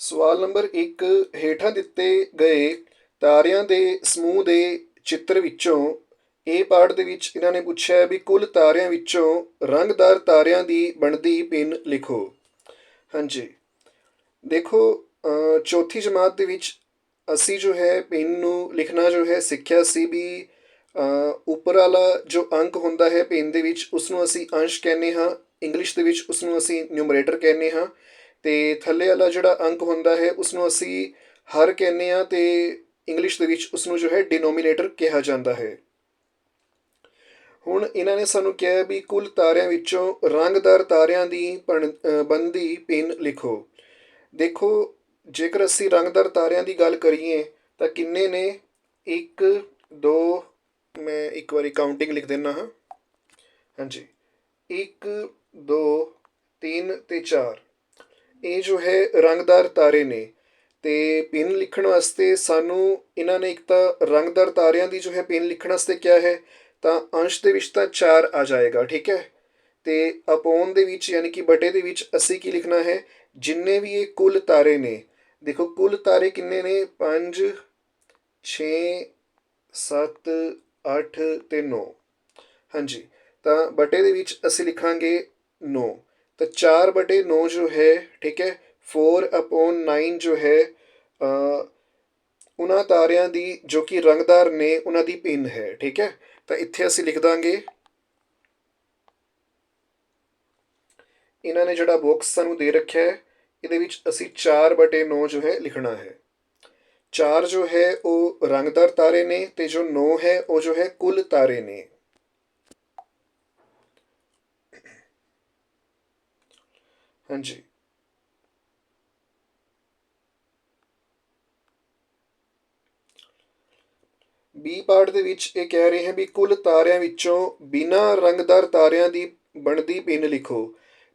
ਸਵਾਲ ਨੰਬਰ 1 ਹੇਠਾਂ ਦਿੱਤੇ ਗਏ ਤਾਰਿਆਂ ਦੇ ਸਮੂਹ ਦੇ ਚਿੱਤਰ ਵਿੱਚੋਂ ਇਹ ਪਾਠ ਦੇ ਵਿੱਚ ਇਹਨਾਂ ਨੇ ਪੁੱਛਿਆ ਹੈ ਵੀ ਕੁੱਲ ਤਾਰਿਆਂ ਵਿੱਚੋਂ ਰੰਗਦਾਰ ਤਾਰਿਆਂ ਦੀ ਬਣਦੀ ਪਿੰਨ ਲਿਖੋ। ਹਾਂਜੀ। ਦੇਖੋ ਚੌਥੀ ਜਮਾਤ ਦੇ ਵਿੱਚ ਅਸੀਂ ਜੋ ਹੈ ਪਿੰਨ ਨੂੰ ਲਿਖਣਾ ਜੋ ਹੈ ਸਿੱਖਿਆ ਸੀ ਵੀ ਉੱਪਰ ਵਾਲਾ ਜੋ ਅੰਕ ਹੁੰਦਾ ਹੈ ਪਿੰਨ ਦੇ ਵਿੱਚ ਉਸ ਨੂੰ ਅਸੀਂ ਅੰਸ਼ ਕਹਿੰਦੇ ਹਾਂ, ਇੰਗਲਿਸ਼ ਦੇ ਵਿੱਚ ਉਸ ਨੂੰ ਅਸੀਂ ਨਿਊਮਰੇਟਰ ਕਹਿੰਦੇ ਹਾਂ। ਤੇ ਥੱਲੇ ਵਾਲਾ ਜਿਹੜਾ ਅੰਕ ਹੁੰਦਾ ਹੈ ਉਸ ਨੂੰ ਅਸੀਂ ਹਰ ਕਹਿੰਦੇ ਹਾਂ ਤੇ ਇੰਗਲਿਸ਼ ਦੇ ਵਿੱਚ ਉਸ ਨੂੰ ਜੋ ਹੈ ਡਿਨੋਮੀਨੇਟਰ ਕਿਹਾ ਜਾਂਦਾ ਹੈ। ਹੁਣ ਇਹਨਾਂ ਨੇ ਸਾਨੂੰ ਕਿਹਾ ਵੀ ਕੁੱਲ ਤਾਰਿਆਂ ਵਿੱਚੋਂ ਰੰਗਦਾਰ ਤਾਰਿਆਂ ਦੀ ਬਣ- ਬਣਦੀ ਪਿੰਨ ਲਿਖੋ। ਦੇਖੋ, ਜੇਕਰ ਅਸੀਂ ਰੰਗਦਾਰ ਤਾਰਿਆਂ ਦੀ ਗੱਲ ਕਰੀਏ, ਤਾਂ ਕਿੰਨੇ ਨੇ? 1 2 ਮੈਂ ਇੱਕ ਵਾਰੀ ਕਾਊਂਟਿੰਗ ਲਿਖ ਦਿੰਦਾ ਹਾਂ। ਹਾਂਜੀ। 1 2 3 ਤੇ 4 ਇਹ ਜੋ ਹੈ ਰੰਗਦਾਰ ਤਾਰੇ ਨੇ ਤੇ ਪਿੰਨ ਲਿਖਣ ਵਾਸਤੇ ਸਾਨੂੰ ਇਹਨਾਂ ਨੇ ਇੱਕ ਤਾਂ ਰੰਗਦਾਰ ਤਾਰਿਆਂ ਦੀ ਜੋ ਹੈ ਪਿੰਨ ਲਿਖਣ ਵਾਸਤੇ ਕਿਹਾ ਹੈ, ਤਾਂ ਅੰਸ਼ ਦੇ ਵਿੱਚ ਤਾਂ 4 ਆ ਜਾਏਗਾ, ਠੀਕ ਹੈ? ਤੇ ਅਪੋਨ ਦੇ ਵਿੱਚ ਯਾਨੀ ਕਿ ਬਟੇ ਦੇ ਵਿੱਚ ਅਸੀਂ ਕੀ ਲਿਖਣਾ ਹੈ? ਜਿੰਨੇ ਵੀ ਇਹ ਕੁੱਲ ਤਾਰੇ ਨੇ, ਦੇਖੋ ਕੁੱਲ ਤਾਰੇ ਕਿੰਨੇ ਨੇ? 5 6 7 8 ਤੇ 9 ਹਾਂਜੀ, ਤਾਂ ਬਟੇ ਦੇ ਵਿੱਚ ਅਸੀਂ ਲਿਖਾਂਗੇ 9 ਤਾਂ 4 ਬਟੇ 9 ਜੋ ਹੈ, ਠੀਕ ਹੈ 4 ਅਪੋਨ 9 ਜੋ ਹੈ ਉਹਨਾਂ ਤਾਰਿਆਂ ਦੀ ਜੋ ਕਿ ਰੰਗਦਾਰ ਨੇ, ਉਹਨਾਂ ਦੀ ਪਿੰਨ ਹੈ, ਠੀਕ ਹੈ। ਤਾਂ ਇੱਥੇ ਅਸੀਂ ਲਿਖ ਦਾਂਗੇ। ਇਹਨਾਂ ਨੇ ਜਿਹੜਾ ਬਾਕਸ ਸਾਨੂੰ ਦੇ ਰੱਖਿਆ ਹੈ, ਇਹਦੇ ਵਿੱਚ ਅਸੀਂ 4 ਬਟੇ 9 ਜੋ ਹੈ ਲਿਖਣਾ ਹੈ। 4 ਜੋ ਹੈ, ਉਹ ਰੰਗਦਾਰ ਤਾਰੇ ਨੇ ਤੇ ਜੋ 9 ਹੈ, ਉਹ ਜੋ ਹੈ ਕੁੱਲ ਤਾਰੇ ਨੇ। ਹਾਂਜੀ। ਬੀ ਪਾਰਟ ਦੇ ਵਿੱਚ ਇਹ ਕਹਿ ਰਹੇ ਹਨ ਵੀ ਕੁੱਲ ਤਾਰਿਆਂ ਵਿੱਚੋਂ ਬਿਨਾਂ ਰੰਗਦਾਰ ਤਾਰਿਆਂ ਦੀ ਬਣਦੀ ਪਿੰਨ ਲਿਖੋ।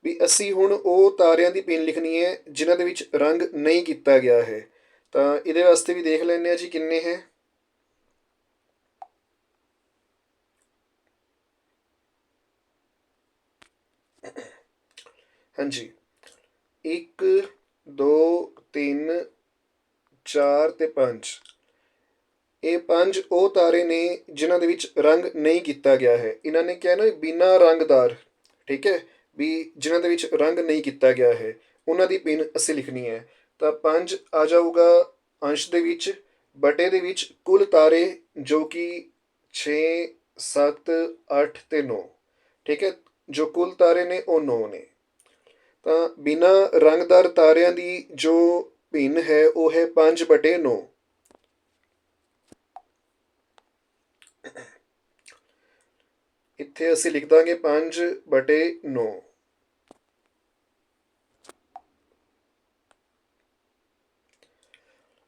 ਵੀ ਅਸੀਂ ਹੁਣ ਉਹ ਤਾਰਿਆਂ ਦੀ ਪਿੰਨ ਲਿਖਣੀ ਹੈ ਜਿਨ੍ਹਾਂ ਦੇ ਵਿੱਚ ਰੰਗ ਨਹੀਂ ਕੀਤਾ ਗਿਆ ਹੈ। ਤਾਂ ਇਹਦੇ ਵਾਸਤੇ ਵੀ ਦੇਖ ਲੈਂਦੇ ਆ ਜੀ ਕਿੰਨੇ ਹੈ। ਹਾਂਜੀ। ਇੱਕ, ਦੋ, ਤਿੰਨ, ਚਾਰ ਅਤੇ ਪੰਜ। ਇਹ ਪੰਜ ਉਹ ਤਾਰੇ ਨੇ ਜਿਨ੍ਹਾਂ ਦੇ ਵਿੱਚ ਰੰਗ ਨਹੀਂ ਕੀਤਾ ਗਿਆ ਹੈ। ਇਹਨਾਂ ਨੇ ਕਿਹਾ ਨਾ ਬਿਨਾਂ ਰੰਗਦਾਰ, ਠੀਕ ਹੈ, ਵੀ ਜਿਨ੍ਹਾਂ ਦੇ ਵਿੱਚ ਰੰਗ ਨਹੀਂ ਕੀਤਾ ਗਿਆ ਹੈ, ਉਹਨਾਂ ਦੀ ਪਿੰਨ ਅਸੀਂ ਲਿਖਣੀ ਹੈ। ਤਾਂ ਪੰਜ ਆ ਜਾਊਗਾ ਅੰਸ਼ ਦੇ ਵਿੱਚ, ਬਟੇ ਦੇ ਵਿੱਚ ਕੁੱਲ ਤਾਰੇ ਜੋ ਕਿ 6 7 8 ਤੇ 9 ਠੀਕ ਹੈ, ਜੋ ਕੁੱਲ ਤਾਰੇ ਨੇ ਉਹ 9 ਨੇ। ਤਾਂ ਬਿਨਾਂ ਰੰਗਦਾਰ ਤਾਰਿਆਂ ਦੀ ਜੋ ਭਿੰਨ ਹੈ, ਉਹ ਹੈ 5 ਬਟੇ 9 ਇੱਥੇ ਅਸੀਂ ਲਿਖ ਦਾਂਗੇ 5 ਬਟੇ 9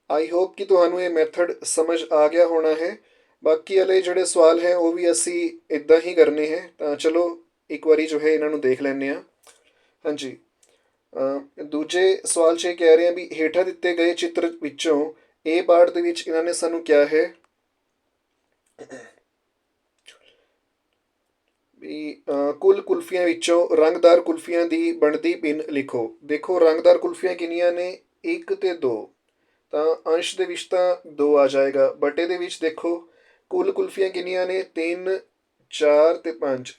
ਆਈ ਹੋਪ ਕਿ ਤੁਹਾਨੂੰ ਇਹ ਮੈਥਡ ਸਮਝ ਆ ਗਿਆ ਹੋਣਾ ਹੈ। ਬਾਕੀ ਵਾਲੇ ਜਿਹੜੇ ਸਵਾਲ ਹੈ, ਉਹ ਵੀ ਅਸੀਂ ਇਦਾਂ ਹੀ ਕਰਨੇ ਹੈ। ਤਾਂ ਚਲੋ, ਇੱਕ ਵਾਰੀ ਜੋ ਹੈ ਇਹਨਾਂ ਨੂੰ ਦੇਖ ਲੈਂਦੇ ਆ ਹਾਂਜੀ। ਦੂਜੇ ਸਵਾਲ 'ਚ ਇਹ ਕਹਿ ਰਹੇ ਆ ਵੀ ਹੇਠਾਂ ਦਿੱਤੇ ਗਏ ਚਿੱਤਰ ਵਿੱਚੋਂ ਇਹ ਪਾਰਟ ਦੇ ਵਿੱਚ ਇਹਨਾਂ ਨੇ ਸਾਨੂੰ ਕਿਹਾ ਹੈ ਵੀ ਕੁੱਲ ਕੁਲਫੀਆਂ ਵਿੱਚੋਂ ਰੰਗਦਾਰ ਕੁਲਫੀਆਂ ਦੀ ਬਣਦੀ ਪਿੰਨ ਲਿਖੋ। ਦੇਖੋ, ਰੰਗਦਾਰ ਕੁਲਫੀਆਂ ਕਿੰਨੀਆਂ ਨੇ? 1 ਤੇ 2 ਤਾਂ ਅੰਸ਼ ਦੇ ਵਿੱਚ ਤਾਂ 2 ਆ ਜਾਏਗਾ। ਬਟੇ ਦੇ ਵਿੱਚ ਦੇਖੋ, ਕੁੱਲ ਕੁਲਫੀਆਂ ਕਿੰਨੀਆਂ ਨੇ? 3 4 ਤੇ 5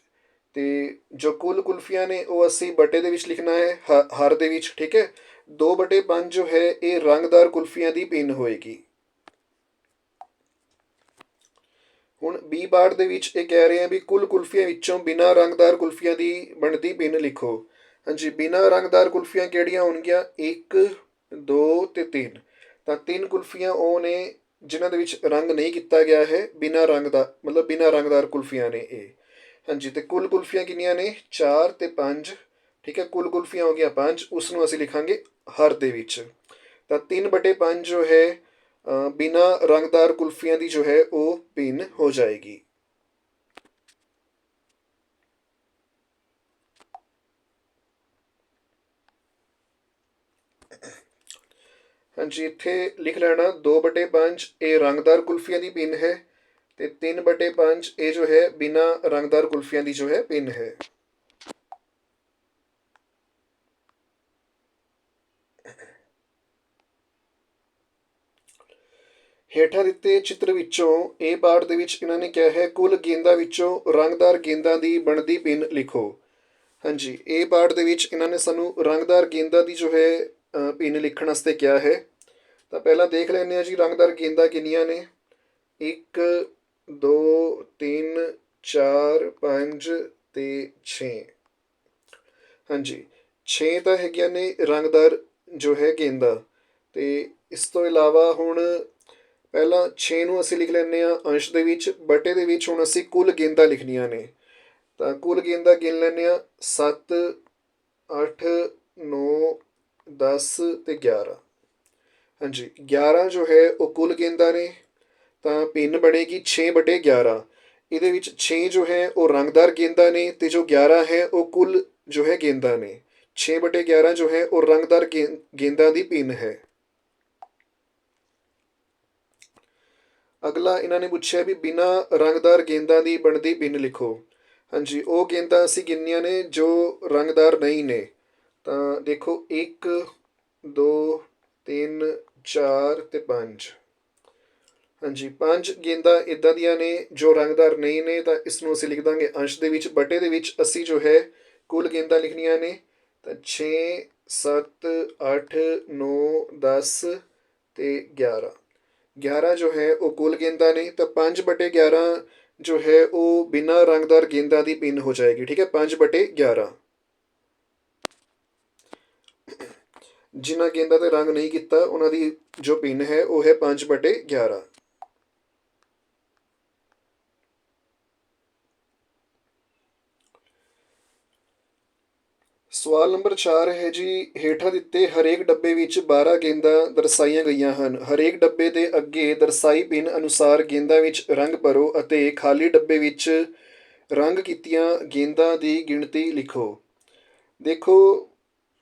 ਤੇ ਜੋ ਕੁੱਲ ਕੁਲਫੀਆਂ ਨੇ ਉਹ ਅਸੀਂ ਬਟੇ ਦੇ ਵਿੱਚ ਲਿਖਣਾ ਹੈ, ਹ- ਹਰ ਦੇ ਵਿੱਚ, ਠੀਕ ਹੈ? 2 ਬਟੇ 5 ਜੋ ਹੈ, ਇਹ ਰੰਗਦਾਰ ਕੁਲਫੀਆਂ ਦੀ ਪਿੰਨ ਹੋਏਗੀ। ਹੁਣ ਬੀ ਪਾਰਟ ਦੇ ਵਿੱਚ ਇਹ ਕਹਿ ਰਹੇ ਆ ਵੀ ਕੁੱਲ ਕੁਲਫੀਆਂ ਵਿੱਚੋਂ ਬਿਨਾਂ ਰੰਗਦਾਰ ਕੁਲਫੀਆਂ ਦੀ ਬਣਦੀ ਪਿੰਨ ਲਿਖੋ। ਹਾਂਜੀ, ਬਿਨਾਂ ਰੰਗਦਾਰ ਕੁਲਫੀਆਂ ਕਿਹੜੀਆਂ ਹੋਣਗੀਆਂ? 1 2 ਤੇ 3 ਤਾਂ ਤਿੰਨ ਕੁਲਫੀਆਂ ਉਹ ਨੇ ਜਿਨ੍ਹਾਂ ਦੇ ਵਿੱਚ ਰੰਗ ਨਹੀਂ ਕੀਤਾ ਗਿਆ ਹੈ, ਬਿਨਾਂ ਰੰਗ ਦਾ ਮਤਲਬ ਬਿਨਾਂ ਰੰਗਦਾਰ ਕੁਲਫੀਆਂ ਨੇ ਇਹ। ਹਾਂਜੀ ਤੇ ਕੁੱਲ ਕੁਲਫੀਆਂ ਕਿੰਨੀਆਂ ਨੇ? 4 ਤੇ 5 ਠੀਕ ਹੈ ਕੁੱਲ ਕੁਲਫੀਆਂ ਹੋ ਗਈਆਂ 5 ਉਸ ਨੂੰ ਅਸੀਂ ਲਿਖਾਂਗੇ ਹਰ ਦੇ ਵਿੱਚ। ਤਾਂ 3 ਬਟੇ 5 ਜੋ ਹੈ ਅ, ਬਿਨਾਂ ਰੰਗਦਾਰ ਕੁਲਫੀਆਂ ਦੀ ਜੋ ਹੈ ਉਹ ਭਿੰਨ ਹੋ ਜਾਏਗੀ। ਹਾਂਜੀ ਇੱਥੇ ਲਿਖ ਲੈਣਾ 2 ਬਟੇ 5 ਇਹ ਰੰਗਦਾਰ ਕੁਲਫੀਆਂ ਦੀ ਪਿੰਨ ਹੈ। ਤੇ 3 ਬਟੇ 5 ਇਹ ਜੋ ਹੈ, ਬਿਨਾਂ ਰੰਗਦਾਰ ਕੁਲਫੀਆਂ ਦੀ ਜੋ ਹੈ, ਪਿੰਨ ਹੈ। ਹੇਠਾਂ ਦਿੱਤੇ ਚਿੱਤਰ ਵਿੱਚੋਂ, ਇਹ ਪਾਠ ਦੇ ਵਿੱਚ ਇਹਨਾਂ ਨੇ ਕਿਹਾ ਹੈ, ਕੁੱਲ ਗੇਂਦਾਂ ਵਿੱਚੋਂ ਰੰਗਦਾਰ ਗੇਂਦਾਂ ਦੀ ਬਣਦੀ ਪਿੰਨ ਲਿਖੋ। ਹਾਂਜੀ, ਇਹ ਪਾਠ ਦੇ ਵਿੱਚ ਇਹਨਾਂ ਨੇ ਸਾਨੂੰ ਰੰਗਦਾਰ ਗੇਂਦਾਂ ਦੀ ਜੋ ਹੈ ਪਿੰਨ ਲਿਖਣ ਵਾਸਤੇ ਕਿਹਾ ਹੈ। ਤਾਂ ਪਹਿਲਾਂ ਦੇਖ ਲੈਂਦੇ ਹਾਂ ਜੀ, ਰੰਗਦਾਰ ਗੇਂਦਾਂ ਕਿੰਨੀਆਂ ਨੇ। ਇੱਕ ਦੋ, ਤਿੰਨ, ਚਾਰ, ਪੰਜ ਅਤੇ ਛੇ। ਹਾਂਜੀ, ਛੇ ਤਾਂ ਹੈਗੀਆਂ ਨੇ ਰੰਗਦਾਰ ਜੋ ਹੈ ਗੇਂਦਾਂ। ਅਤੇ ਇਸ ਤੋਂ ਇਲਾਵਾ ਹੁਣ ਪਹਿਲਾਂ ਛੇ ਨੂੰ ਅਸੀਂ ਲਿਖ ਲੈਂਦੇ ਹਾਂ ਅੰਸ਼ ਦੇ ਵਿੱਚ, ਬਟੇ ਦੇ ਵਿੱਚ ਹੁਣ ਅਸੀਂ ਕੁੱਲ ਗੇਂਦਾਂ ਲਿਖਣੀਆਂ ਨੇ। ਤਾਂ ਕੁੱਲ ਗੇਂਦਾਂ ਗਿਣ ਲੈਂਦੇ ਹਾਂ 7 8 9 10 ਤੇ 11 ਹਾਂਜੀ 11 ਜੋ ਹੈ ਉਹ ਕੁੱਲ ਗੇਂਦਾਂ ਨੇ। ਤਾਂ ਪਿੰਨ ਬਣੇਗੀ 6 ਬਟੇ 11 ਇਹਦੇ ਵਿੱਚ 6 ਜੋ ਹੈ ਉਹ ਰੰਗਦਾਰ ਗੇਂਦਾਂ ਨੇ ਤੇ ਜੋ 11 ਹੈ ਉਹ ਕੁੱਲ ਜੋ ਹੈ ਗੇਂਦਾਂ ਨੇ। 6 ਬਟੇ 11 ਜੋ ਹੈ ਉਹ ਰੰਗਦਾਰ ਗੇ- ਗੇਂਦਾਂ ਦੀ ਪਿੰਨ ਹੈ। ਅਗਲਾ ਇਹਨਾਂ ਨੇ ਪੁੱਛਿਆ ਵੀ ਬਿਨਾ ਰੰਗਦਾਰ ਗੇਂਦਾਂ ਦੀ ਬਣਦੀ ਪਿੰਨ ਲਿਖੋ। ਹਾਂਜੀ, ਉਹ ਗੇਂਦਾਂ ਅਸੀਂ ਗਿਣਨੀਆਂ ਨੇ ਜੋ ਰੰਗਦਾਰ ਨਹੀਂ ਨੇ। ਤਾਂ ਦੇਖੋ 1 2 3 4 ਤੇ 5 ਹਾਂਜੀ, ਪੰਜ ਗੇਂਦਾਂ ਇਦਾਂ ਦੀਆਂ ਨੇ ਜੋ ਰੰਗਦਾਰ ਨਹੀਂ ਨੇ, ਤਾਂ ਇਸ ਨੂੰ ਅਸੀਂ ਲਿਖ ਦਾਂਗੇ ਅੰਸ਼ ਦੇ ਵਿੱਚ। ਬਟੇ ਦੇ ਵਿੱਚ ਅਸੀਂ ਜੋ ਹੈ, ਕੁੱਲ ਗੇਂਦਾਂ ਲਿਖਣੀਆਂ ਨੇ, ਤਾਂ 6 7 8 9 10 ਤੇ 11 11 ਜੋ ਹੈ, ਉਹ ਕੁੱਲ ਗੇਂਦਾਂ ਨੇ, ਤਾਂ 5 ਬਟੇ 11 ਜੋ ਹੈ, ਉਹ ਬਿਨਾਂ ਰੰਗਦਾਰ ਗੇਂਦਾਂ ਦੀ ਪਿੰਨ ਹੋ ਜਾਏਗੀ, ਠੀਕ ਹੈ? 5 ਬਟੇ 11 ਜਿਨ੍ਹਾਂ ਗੇਂਦਾਂ ਤੇ ਰੰਗ ਨਹੀਂ ਕੀਤਾ, ਉਹਨਾਂ ਦੀ ਜੋ ਪਿੰਨ ਹੈ, ਉਹ ਹੈ 5 ਬਟੇ 11 ਸਵਾਲ ਨੰਬਰ 4 ਹੈ ਜੀ, ਹੇਠਾਂ ਦਿੱਤੇ ਹਰੇਕ ਡੱਬੇ ਵਿੱਚ 12 ਗੇਂਦਾਂ ਦਰਸਾਈਆਂ ਗਈਆਂ ਹਨ। ਹਰੇਕ ਡੱਬੇ ਦੇ ਅੱਗੇ ਦਰਸਾਈ ਪਿੰਨ ਅਨੁਸਾਰ ਗੇਂਦਾਂ ਵਿੱਚ ਰੰਗ ਭਰੋ ਅਤੇ ਖਾਲੀ ਡੱਬੇ ਵਿੱਚ ਰੰਗ ਕੀਤੀਆਂ ਗੇਂਦਾਂ ਦੀ ਗਿਣਤੀ ਲਿਖੋ। ਦੇਖੋ,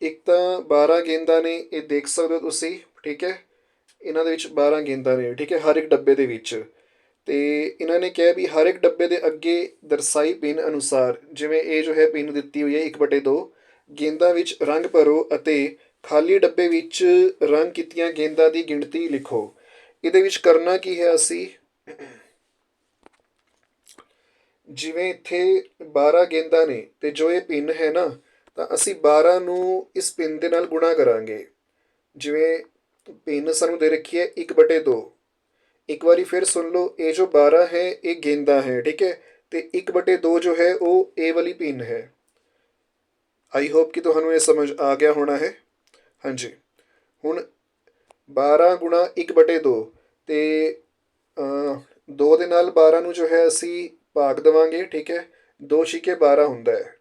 ਇੱਕ ਤਾਂ 12 ਗੇਂਦਾਂ ਨੇ, ਇਹ ਦੇਖ ਸਕਦੇ ਹੋ ਤੁਸੀਂ, ਠੀਕ ਹੈ? ਇਹਨਾਂ ਦੇ ਵਿੱਚ 12 ਗੇਂਦਾਂ ਨੇ, ਠੀਕ ਹੈ, ਹਰ ਇੱਕ ਡੱਬੇ ਦੇ ਵਿੱਚ। ਤੇ ਇਹਨਾਂ ਨੇ ਕਿਹਾ ਵੀ ਹਰ ਇੱਕ ਡੱਬੇ ਦੇ ਅੱਗੇ ਦਰਸਾਈ ਪਿੰਨ ਅਨੁਸਾਰ, ਜਿਵੇਂ ਇਹ ਜੋ ਹੈ ਪਿੰਨ ਦਿੱਤੀ ਹੋਈ ਹੈ 1/2 ਗੇਂਦਾਂ ਵਿੱਚ ਰੰਗ ਭਰੋ ਅਤੇ ਖਾਲੀ ਡੱਬੇ ਵਿੱਚ ਰੰਗ ਕੀਤੀਆਂ ਗੇਂਦਾਂ ਦੀ ਗਿਣਤੀ ਲਿਖੋ। ਇਹਦੇ ਵਿੱਚ ਕਰਨਾ ਕੀ ਹੈ ਅਸੀਂ? ਜਿਵੇਂ ਇੱਥੇ 12 ਗੇਂਦਾਂ ਨੇ ਤੇ ਜੋ ਇਹ ਪਿੰਨ ਹੈ ਨਾ, ਤਾਂ ਅਸੀਂ 12 ਨੂੰ ਇਸ ਪਿੰਨ ਦੇ ਨਾਲ ਗੁਣਾ ਕਰਾਂਗੇ। ਜਿਵੇਂ ਪਿੰਨ ਸਾਨੂੰ ਦੇ ਰੱਖੀ ਹੈ 1/2 ਇੱਕ ਵਾਰੀ ਫਿਰ ਸੁਣ ਲਓ, ਇਹ ਜੋ 12 ਹੈ, ਇਹ ਗੇਂਦਾਂ ਹੈ, ਠੀਕ ਹੈ? ਤੇ 1/2 ਜੋ ਹੈ, ਉਹ ਇਹ ਵਾਲੀ ਪਿੰਨ ਹੈ। ਆਈ ਹੋਪ ਕਿ ਤੁਹਾਨੂੰ ਇਹ ਸਮਝ ਆ ਗਿਆ ਹੋਣਾ ਹੈ। ਹਾਂਜੀ। ਹੁਣ 12 ਗੁਣਾ 1/2 ਤੇ 2 ਦੇ ਨਾਲ 12 ਨੂੰ ਜੋ ਹੈ ਅਸੀਂ ਭਾਗ ਦੇਵਾਂਗੇ, ਠੀਕ ਹੈ? 2 ਛਿਕੇ 12 ਹੁੰਦਾ ਹੈ।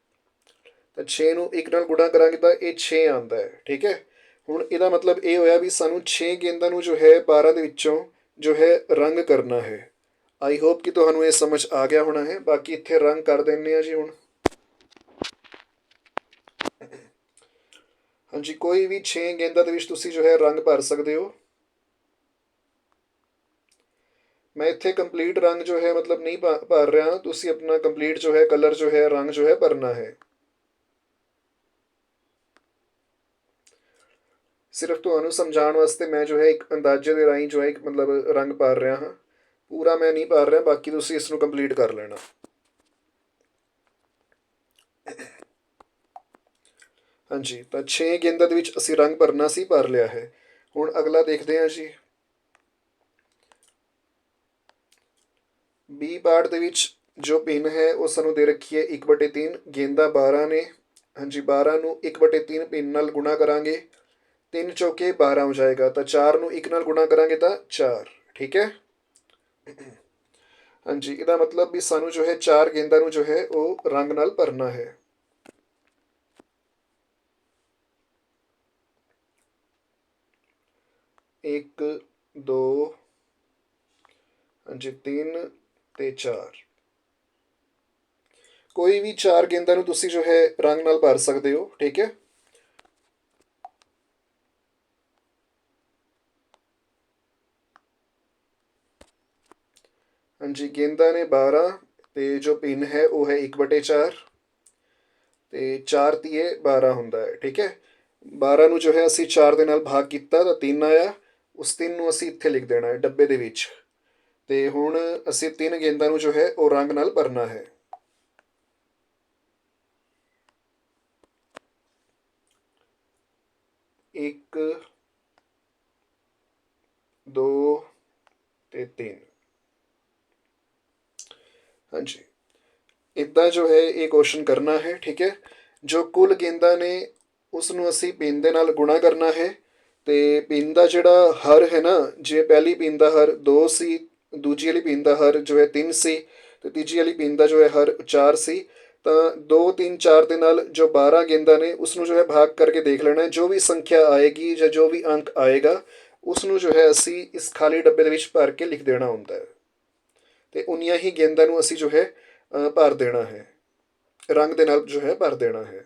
ਤਾਂ 6 ਨੂੰ 1 ਨਾਲ ਗੁਣਾ ਕਰਾਂਗੇ ਤਾਂ ਇਹ 6 ਆਉਂਦਾ ਹੈ, ਠੀਕ ਹੈ? ਹੁਣ ਇਹਦਾ ਮਤਲਬ ਇਹ ਹੋਇਆ ਵੀ ਸਾਨੂੰ 6 ਗੇਂਦਾਂ ਨੂੰ ਜੋ ਹੈ 12 ਦੇ ਵਿੱਚੋਂ ਜੋ ਹੈ ਰੰਗ ਕਰਨਾ ਹੈ। ਆਈ ਹੋਪ ਕਿ ਤੁਹਾਨੂੰ ਇਹ ਸਮਝ ਆ ਗਿਆ ਹੋਣਾ ਹੈ। ਬਾਕੀ ਇੱਥੇ ਰੰਗ ਕਰ ਦਿੰਨੇ ਆ ਜੀ ਹੁਣ। ਹਾਂਜੀ, ਕੋਈ ਵੀ 6 ਗੇਂਦਾਂ ਦੇ ਵਿੱਚ ਤੁਸੀਂ ਜੋ ਹੈ ਰੰਗ ਭਰ ਸਕਦੇ ਹੋ। ਮੈਂ ਇੱਥੇ ਕੰਪਲੀਟ ਰੰਗ ਜੋ ਹੈ ਮਤਲਬ ਨਹੀਂ ਭਾ- ਭਰ ਰਿਹਾ। ਤੁਸੀਂ ਆਪਣਾ ਕੰਪਲੀਟ ਜੋ ਹੈ ਕਲਰ ਜੋ ਹੈ, ਰੰਗ ਜੋ ਹੈ ਭਰਨਾ ਹੈ। ਸਿਰਫ ਤੁਹਾਨੂੰ ਸਮਝਾਉਣ ਵਾਸਤੇ ਮੈਂ ਜੋ ਹੈ ਇੱਕ ਅੰਦਾਜ਼ੇ ਦੇ ਰਾਹੀਂ ਜੋ ਹੈ ਇੱਕ ਮਤਲਬ ਰੰਗ ਭਰ ਰਿਹਾ ਹਾਂ। ਪੂਰਾ ਮੈਂ ਨਹੀਂ ਭਰ ਰਿਹਾ, ਬਾਕੀ ਤੁਸੀਂ ਇਸ ਨੂੰ ਕੰਪਲੀਟ ਕਰ ਲੈਣਾ। ਹਾਂਜੀ, ਤਾਂ 6 ਗੇਂਦਾਂ ਦੇ ਵਿੱਚ ਅਸੀਂ ਰੰਗ ਭਰਨਾ ਸੀ, ਭਰ ਲਿਆ ਹੈ। ਹੁਣ ਅਗਲਾ ਦੇਖਦੇ ਹਾਂ ਜੀ। ਬੀ ਪਾਰਟ ਦੇ ਵਿੱਚ ਜੋ ਪਿੰਨ ਹੈ, ਉਹ ਸਾਨੂੰ ਦੇ ਰੱਖੀ ਹੈ 1/3 ਗੇਂਦਾਂ 12 ਨੇ। ਹਾਂਜੀ 12 ਨੂੰ 1/3 ਪਿੰਨ ਨਾਲ ਗੁਣਾ ਕਰਾਂਗੇ। 3 ਚੌਕੇ 12 ਹੋ ਜਾਏਗਾ, ਤਾਂ 4 ਨੂੰ 1 ਨਾਲ ਗੁਣਾ ਕਰਾਂਗੇ ਤਾਂ 4 ਠੀਕ ਹੈ? ਹਾਂਜੀ, ਇਹਦਾ ਮਤਲਬ ਵੀ ਸਾਨੂੰ ਜੋ ਹੈ 4 ਗੇਂਦਾਂ ਨੂੰ ਜੋ ਹੈ, ਉਹ ਰੰਗ ਨਾਲ ਭਰਨਾ ਹੈ। ਇੱਕ, ਦੋ, ਹਾਂਜੀ, ਤਿੰਨ ਤੇ ਚਾਰ। ਕੋਈ ਵੀ ਚਾਰ ਗੇਂਦਾਂ ਨੂੰ ਤੁਸੀਂ ਜੋ ਹੈ ਰੰਗ ਨਾਲ ਭਰ ਸਕਦੇ ਹੋ, ਠੀਕ ਹੈ? ਹਾਂਜੀ, ਗੇਂਦਾਂ ਨੇ 12 ਤੇ ਜੋ ਪਿੰਨ ਹੈ, ਉਹ ਹੈ 1/4 ਤੇ 4 ਤੀਏ 12 ਹੁੰਦਾ ਹੈ, ਠੀਕ ਹੈ? 12 ਨੂੰ ਜੋ ਹੈ ਅਸੀਂ 4 ਦੇ ਨਾਲ ਭਾਗ ਕੀਤਾ, ਤਾਂ 3 ਆਇਆ। ਉਸ ਤਿੰਨ ਨੂੰ ਅਸੀਂ ਇੱਥੇ ਲਿਖ ਦੇਣਾ ਹੈ, ਡੱਬੇ ਦੇ ਵਿੱਚ। ਤੇ ਹੁਣ ਅਸੀਂ ਤਿੰਨ ਗੇਂਦਾਂ ਨੂੰ ਜੋ ਹੈ, ਉਹ ਰੰਗ ਨਾਲ ਭਰਨਾ ਹੈ। ਇੱਕ, ਦੋ ਤੇ ਤਿੰਨ। ਹਾਂਜੀ। ਇਦਾਂ ਜੋ ਹੈ, ਇਹ ਕੁਐਸਚਨ ਕਰਨਾ ਹੈ, ਠੀਕ ਹੈ। ਜੋ ਕੁੱਲ ਗੇਂਦਾਂ ਨੇ, ਉਸ ਨੂੰ ਅਸੀਂ ਪਿੰਨ ਦੇ ਨਾਲ ਗੁਣਾ ਕਰਨਾ ਹੈ। ਤੇ ਪਿੰਨ ਦਾ ਜਿਹੜਾ ਹਰ ਹੈ ਨਾ, ਜੇ ਪਹਿਲੀ ਪਿੰਨ ਦਾ ਹਰ 2 ਸੀ, ਦੂਜੀ ਵਾਲੀ ਪਿੰਨ ਦਾ ਹਰ ਜੋ ਹੈ 3 ਸੀ, ਤੇ ਤੀਜੀ ਵਾਲੀ ਪਿੰਨ ਦਾ ਜੋ ਹੈ ਹਰ 4 ਸੀ, ਤਾਂ 2 3 4 ਦੇ ਨਾਲ ਜੋ 12 ਗੇਂਦਾਂ ਨੇ ਉਸ ਨੂੰ ਜੋ ਹੈ ਭਾਗ ਕਰਕੇ ਦੇਖ ਲੈਣਾ ਹੈ। ਜੋ ਵੀ ਸੰਖਿਆ ਆਏਗੀ ਜਾਂ ਜੋ ਵੀ ਅੰਕ ਆਏਗਾ ਉਸ ਨੂੰ ਜੋ ਹੈ ਅਸੀਂ ਇਸ ਖਾਲੀ ਡੱਬੇ ਦੇ ਵਿੱਚ ਭਰ ਕੇ ਲਿਖ ਦੇਣਾ ਹੁੰਦਾ ਹੈ। ਤੇ ਉਨੀਆਂ ਹੀ ਗੇਂਦਾਂ ਨੂੰ ਅਸੀਂ ਜੋ ਹੈ ਭਰ ਦੇਣਾ ਹੈ। ਰੰਗ ਦੇ ਨਾਲ ਜੋ ਹੈ ਭਰ ਦੇਣਾ ਹੈ।